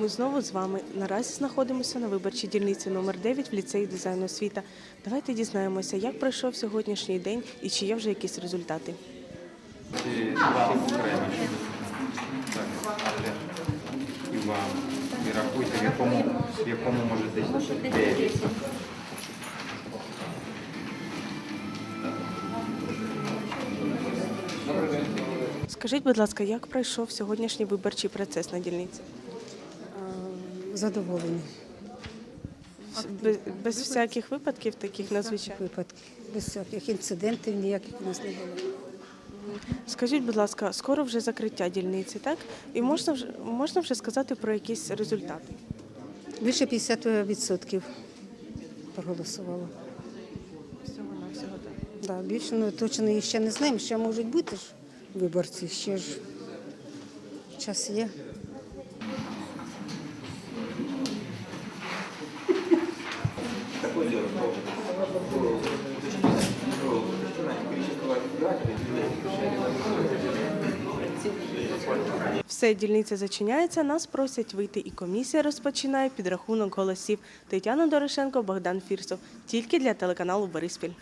Ми знову з вами. Наразі знаходимося на виборчій дільниці номер 9 в ліцеї дизайну освіта. Давайте дізнаємося, як пройшов сьогоднішній день і чи є вже якісь результати. І вам. І рахуйте, в якому, в якому може десь 9. Скажіть, будь ласка, як пройшов сьогоднішній виборчий процес на дільниці? Задоволені. Без, без всяких випадків таких надзвичайних? Випадки. Без всяких інцидентів ніяких у нас не було. Скажіть, будь ласка, скоро вже закриття дільниці, так? І можна вже можна вже сказати про якісь результати? Більше 50% проголосувало. Всього на всього так. Да, більше ну, точно і ще не знаємо, ще можуть бути ж виборці, ще ж час є. Все, дільниця зачиняється. Нас просять вийти, і комісія розпочинає підрахунок голосів. Тетяна Дорошенко, Богдан Фірсов. Тільки для телеканалу Бориспіль.